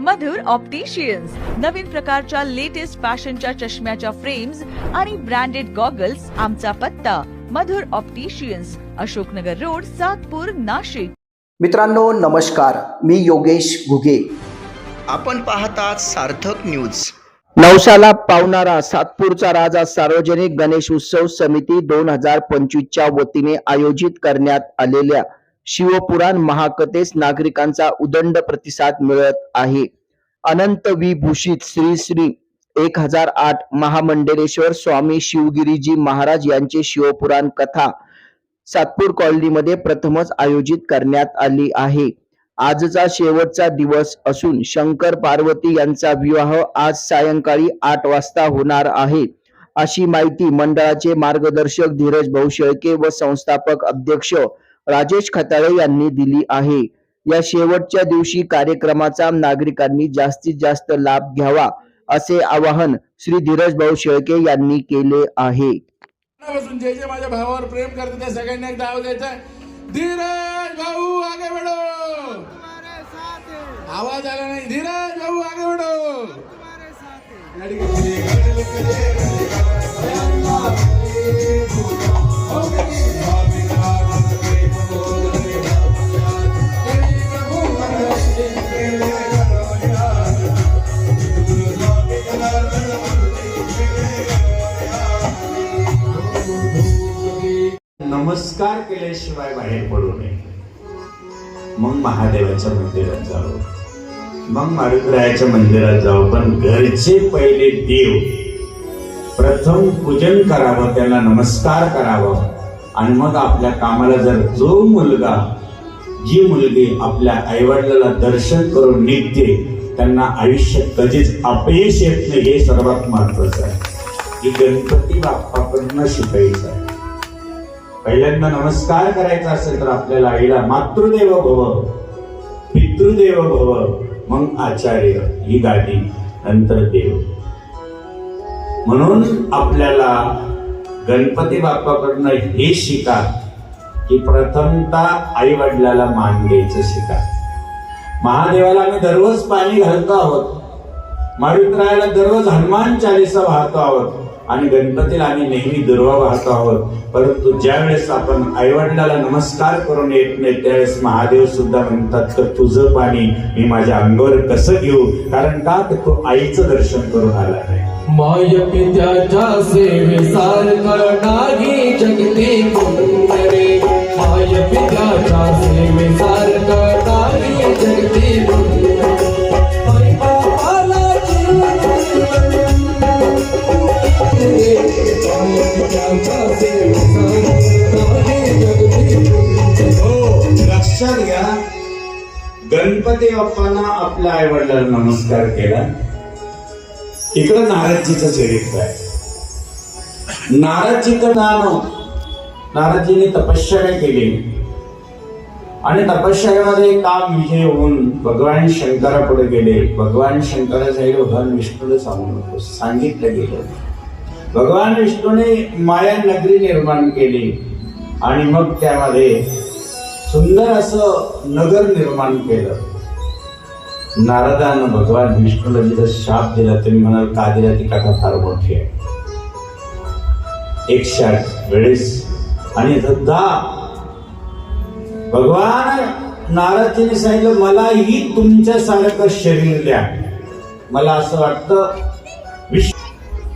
मधुर opticians नवीन प्रकारच्या latest फॅशनच्या चष्म्याच्या फ्रेम्स आणि ब्रँडेड गॉगल्स आमचा पत्ता. Madhur opticians Ashoknagar road Satpur Nashik. मित्रांनो नमस्कार. मी योगेश घुगे. आपण पाहतात सार्थक न्यूज नवसाला पावणारा सातपूरचा राजा सार्वजनिक गणेश उत्सव समिती दोन हजार पंचवीसच्या वतीने आयोजित करण्यात आलेल्या शिवपुराण महाकथेस नागरिकांचा उदंड प्रतिसाद मिळत आहे. अनंत विभूषित श्री श्री एक हजार आठ महामंडलेश्वर स्वामी शिवगिरीजी महाराज यांचे शिवपुराण कथा सातपूर कॉलनीमध्ये प्रथमच आयोजित करण्यात आली आहे. आजचा शेवटचा दिवस असून शंकर पार्वती यांचा विवाह आज सायंकाळी आठ वाजता होणार आहे. अशी माहिती मंडळाचे मार्गदर्शक धीरज भाऊ शेळके व संस्थापक अध्यक्ष राजेश खताळे यांनी दिली आहे. या शेवटच्या दिवशी कार्यक्रमाचा नागरिकांनी जास्तीत जास्त लाभ घ्यावा असे आवाहन श्री धीरज भाऊ शेळके यांनी केले आहे. जे जे माझ्या भावावर प्रेम करते त्या सगळ्यांनी एक डाव द्यायचा धीरज भाऊ आगे बढ़ो आवाज आला नाही. धीरज भाऊ आगे बढ़ो संस्कार केल्याशिवाय बाहेर पडू नये. मग महादेवाच्या मंदिरात जावं मग मारुतरायाच्या मंदिरात जावं पण घरचे पहिले देव. प्रथम पूजन करावं त्यांना नमस्कार करावं. आणि मग आपल्या कामाला जर जो मुलगा जी मुलगी आपल्या आईवडिलाला दर्शन करून निघते त्यांना आयुष्यात कधीच अपयश येत नाही हे सर्वात महत्वाचं आहे. की गणपती बाप्पाकडनं शिकायचं आहे. पहिल्यांदा नमस्कार करायचा असेल तर आपल्याला आईला मातृदेव भव पितृदेव भव मग आचार्य ही गादी नंतर देव म्हणून आपल्याला गणपती बाप्पाकडनं हे शिका की प्रथमता आई वडिलाला मान द्यायचं शिका. महादेवाला आम्ही दररोज पाणी घालतो आहोत. मारुतरायाला दररोज हनुमान चालिसा वाहतो आहोत. आणि गणपतीला आम्ही नेहमी दुर्वा वाहतो आहोत. परंतु ज्यावेळेस आपण आईवडिलाला नमस्कार करून येत नाही त्यावेळेस महादेव सुद्धा म्हणतात तर तुझं पाणी मी माझ्या अंगावर कसं घेऊ? कारण का? तर तो आईचं दर्शन करून आला नाही माय पित्याच्या सेवेसारखं नाही जगते माय पित्याच्या सेवेसारखं नाही जगते आपल्या आई वडिलांना नमस्कार केला. इकडं नारदजीचं चरित्र आहे. नारदजीचं नाम नारदजीने तपश्चर्या केली. आणि तपश्चर्यामध्ये काम विजय होऊन भगवान शंकरापुढे गेले. भगवान शंकरा भगवान विष्णूला सांगू नको सांगितलं गेलं. भगवान विष्णूने माया नगरी निर्माण केली. आणि मग त्यामध्ये सुंदर असं नगर निर्माण केलं. नारदानं भगवान विष्णूला जिथं शाप दिला तुम्ही म्हणाल का दिला ती कथा फार मोठी आहे. एकशे आठ वेळेस आणि इथं भगवान नारदजीने सांगितलं मलाही तुमच्यासारखं शरीर द्या. मला असं वाटतं विश्व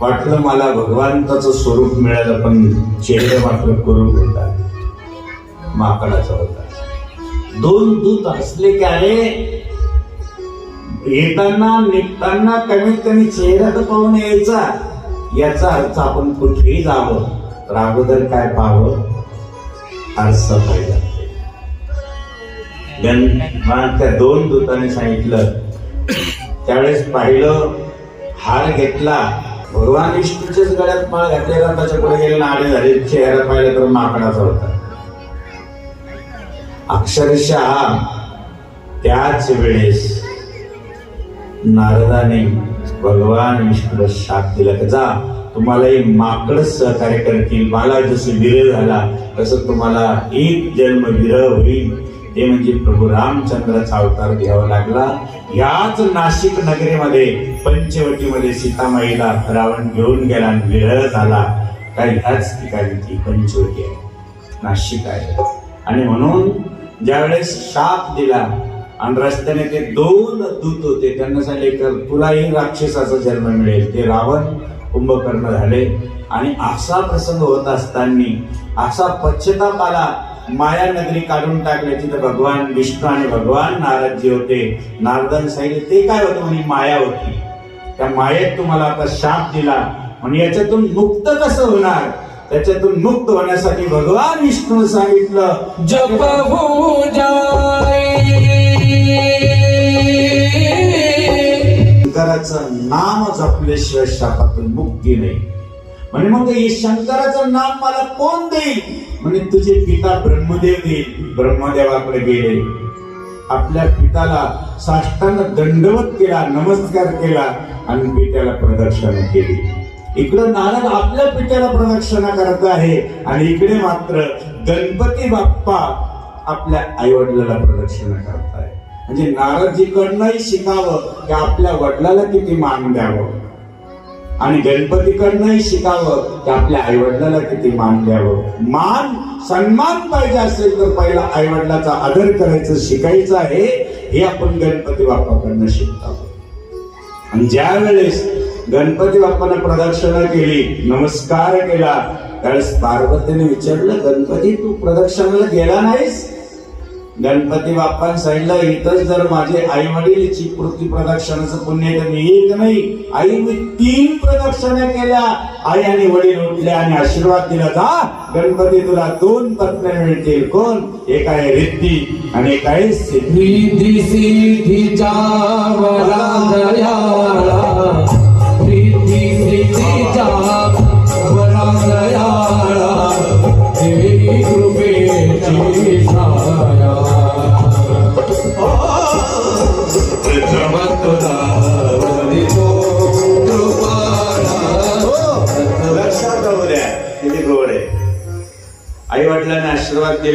वाटलं मला भगवंताचं स्वरूप मिळालं पण चेहरे मात्र करून होता माकडाचा होता दोन दूत असले की अरे येताना निघताना कमीत कमी चेहरा तर पाहून यायचा. याचा अर्थ आपण कुठेही जावं तर अगोदर काय पाहावं? अर्थ पाहिजे त्या दोन दूतांनी सांगितलं त्यावेळेस पाहिलं हार घेतला. भगवान विष्णूच्याच गळ्यात माळ घातलेला त्याच्या पुढे गेले आडे झाले. चेहरा पाहिलं तर माकडाचा होता. अक्षरशः त्याच वेळेस नारदाने भगवान विष्णूला शाप दिला. की जा तुम्हालाही माकडच सहकार्य करतील मला जसं विरह झाला तसं तुम्हाला एक जन्म विरह होईल. ते म्हणजे प्रभू रामचंद्राचा अवतार घ्यावा लागला. ह्याच नाशिक नगरीमध्ये पंचवटीमध्ये सीतामाईला रावण घेऊन गेला आणि विरह झाला. काय ह्याच ठिकाणी ती पंचवटी आहे. नाशिक आहे. आणि म्हणून ज्यावेळेस शाप दिला आणि रस्त्याने ते दोन दूत होते. त्यांना सांगितले तुलाही राक्षसाचा जन्म मिळेल. ते रावण कुंभकर्ण झाले. आणि असा प्रसंग होत असताना असा पश्चताप आला माया नगरी काढून टाकल्याची तर भगवान विष्णू आणि भगवान नारद जे होते नारदान सांगितले ते काय होतं? म्हणे माया होती. त्या मायेत तुम्हाला आता शाप दिला. म्हणजे याच्यातून मुक्त कसं होणार? त्याच्यातून मुक्त होण्यासाठी भगवान विष्णू सांगितलं. जप शंकराचं नाम जपल्याशिवाय शापातून मुक्ती नाही म्हणे मग हे शंकराचं नाम मला कोण देईल? म्हणजे तुझे पिता ब्रह्मदेव देईल. ब्रह्मदेवाकडे गेले. आपल्या पिताला साष्टांग दंडवत केला नमस्कार केला आणि पित्याला प्रदक्षिणा केली. इकडं नारद आपल्या पित्याला प्रदक्षिणा करत आहे आणि इकडे मात्र गणपती बाप्पा आपल्या आई वडिलाला प्रदक्षिणा करत म्हणजे नारदजीकडनंही शिकावं की आपल्या वडिलाला किती मान द्यावं? आणि गणपतीकडनंही शिकावं की आपल्या आईवडिलाला किती मान द्यावं? मान सन्मान पाहिजे असेल तर पहिला आईवडिलाचा आदर करायचं शिकायचं आहे हे आपण गणपती बाप्पाकडनं शिकतो. आणि ज्या वेळेस गणपती बाप्पानं प्रदक्षिणा केली नमस्कार केला त्यावेळेस पार्वतीने विचारलं गणपती तू प्रदक्षिणाला गेला नाहीस? गणपती बाप्पां सांगितलं इथंच जर माझे आई वडीलची पृथ्वी प्रदक्षिणाचं पुण्य तर मी एक नाही आई मी तीन प्रदक्षिणा केल्या. आई आणि वडील उठले आणि आशीर्वाद दिला जा गणपती तुला दोन पत्न्या मिळतील. कोण? एक आहे रिद्धी आणि एक आहे सिद्धी. रिद्धी सिद्धीचा दयाळा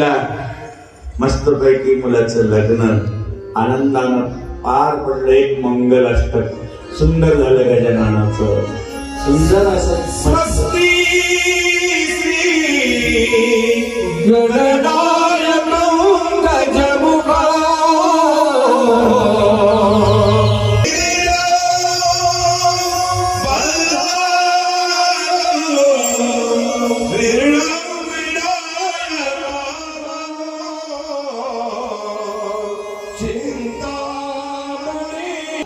केला मस्तपैकी मुलाचं लग्न आनंदानं पार पडलं एक मंगल अष्टक सुंदर झालं गजाननाचं. सुंदर असं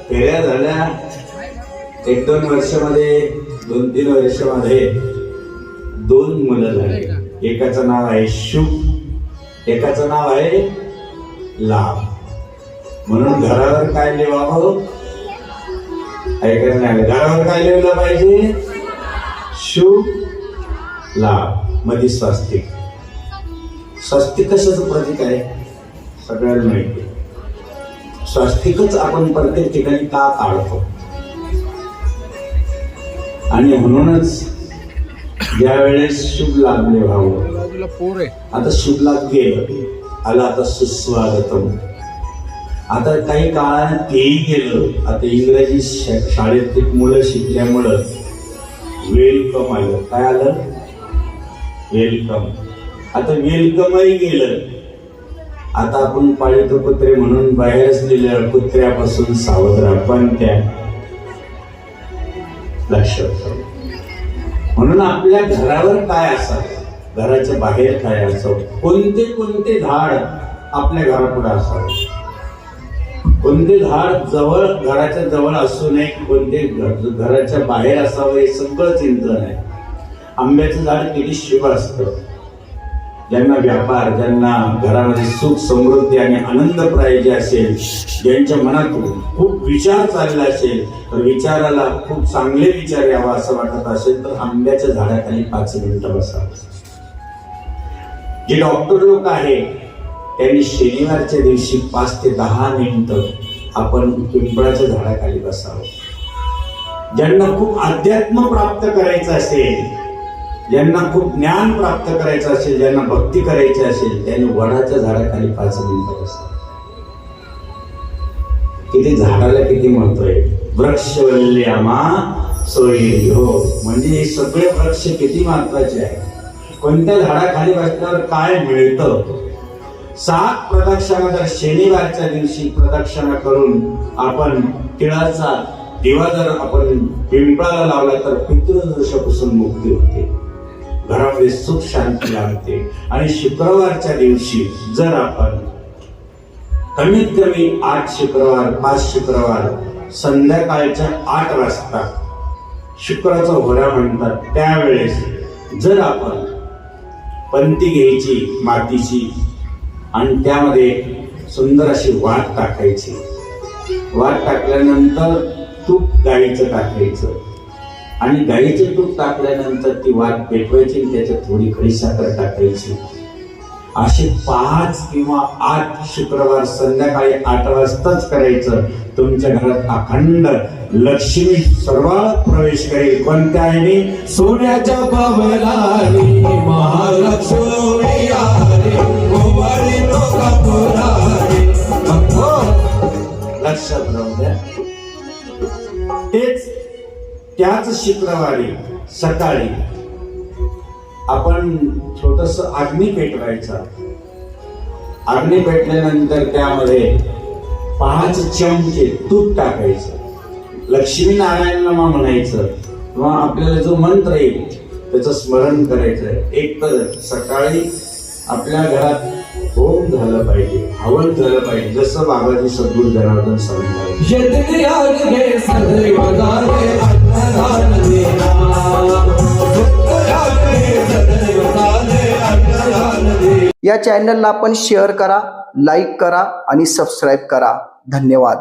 फेऱ्या झाल्या. एक दोन वर्षामध्ये दोन तीन वर्षामध्ये दोन मुलं झाली. एकाचं नाव आहे शुभ एकाचं नाव आहे लाभ. म्हणून घरावर काय लिहावं? ऐकायला नाही घरावर काय लिहिलं पाहिजे? शुभ लाभ. मध्ये स्वास्तिक. स्वस्तिक कशाचं प्रतीक आहे? सगळ्यांना माहिती. स्वास्तिकच आपण प्रत्येक ठिकाणी का काढतो? आणि म्हणूनच ज्या वेळेस शुभ लाभ व्हावं आता शुभ लाभ गेलं आलं आता सुस्वागतम. आता काही काळानं तेही गेलं. आता इंग्रजी शा- शाळेत मुलं शिकल्यामुळं वेलकम आलं. काय आलं? वेलकम. आता वेलकमही गेलं. आता आपण पाळीतो कुत्रे म्हणून बाहेर असलेल्या कुत्र्यापासून सावध राहा. पण त्या लक्षात म्हणून आपल्या घरावर काय असावं? घराच्या बाहेर काय असावं? कोणते कोणते झाड आपल्या घरापुढे असावं? कोणते झाड जवळ घराच्या जवळ असू नये कोणते घर- घराच्या बाहेर असावं हे सगळं चिंतन आहे. आंब्याचं झाड किती शुभ असतं? ज्यांना व्यापार ज्यांना घरामध्ये सुख समृद्धी आणि आनंद पाहिजे असेल ज्यांच्या मनात खूप विचार चालला असेल तर विचाराला खूप चांगले विचार यावा असं वाटत असेल तर आंब्याच्या झाडाखाली पाच मिनिटं बसावं जे डॉक्टर लोक आहे त्यांनी शनिवारच्या दिवशी पाच ते दहा मिनिटं आपण पिंपळाच्या झाडाखाली बसावं. ज्यांना खूप अध्यात्म प्राप्त करायचं असेल ज्यांना खूप ज्ञान प्राप्त करायचं असेल ज्यांना भक्ती करायची असेल त्यांनी वडाच्या झाडाखाली पाच मिनिटं असतात किती झाडाला किती महत्त्व आहे? वृक्षवल्ल्यामा सोयी हो म्हणजे हे सगळे वृक्ष किती महत्त्वाचे आहे? कोणत्या झाडाखाली बसल्यावर काय मिळतं? सात प्रदक्षिणा जर शनिवारच्या दिवशी प्रदक्षिणा करून आपण तिळाचा दिवा जर आपण पिंपळाला लावला तर पितृदोषापासून मुक्ती होते. घरामध्ये सुख शांती लागते आणि शुक्रवारच्या दिवशी जर आपण कमीत कमी आठ शुक्रवार पाच शुक्रवार संध्याकाळच्या आठ वाजता शुक्राचा होरा म्हणतात त्यावेळेस जर आपण पंती घ्यायची मातीची आणि त्यामध्ये सुंदर अशी वाट टाकायची. वाट टाकल्यानंतर तूप गाईचं टाकायचं. आणि गाईचे तूप टाकल्यानंतर ती वाट पेटवायची आणि त्याच्यात थोडी खडी साखर टाकायची. असे पाच किंवा आठ शुक्रवार संध्याकाळी आठ वाजताच करायचं. तुमच्या घरात अखंड लक्ष्मी सर्वात प्रवेश करेल. कोणत्या आहे सोन्याच्या पावलाने महालक्ष्मी हो. लक्षात राहू द्या. त्याच शुक्रवारी सकाळी आपण छोटस अग्नी पेटवायचा. अग्नी पेटल्यानंतर त्यामध्ये पाच चमचे तूप टाकायचं. लक्ष्मीनारायणला म्हणायचं. किंवा आपल्याला जो मंत्र येईल त्याचं स्मरण करायचं. एक तर सकाळी आपल्या घरात होम झालं पाहिजे? हवन झालं पाहिजे. जसं बाबाजी सद्गुरू जनार्दन देना या चॅनलला आपण शेअर करा लाईक करा आणि सबस्क्राईब करा. धन्यवाद.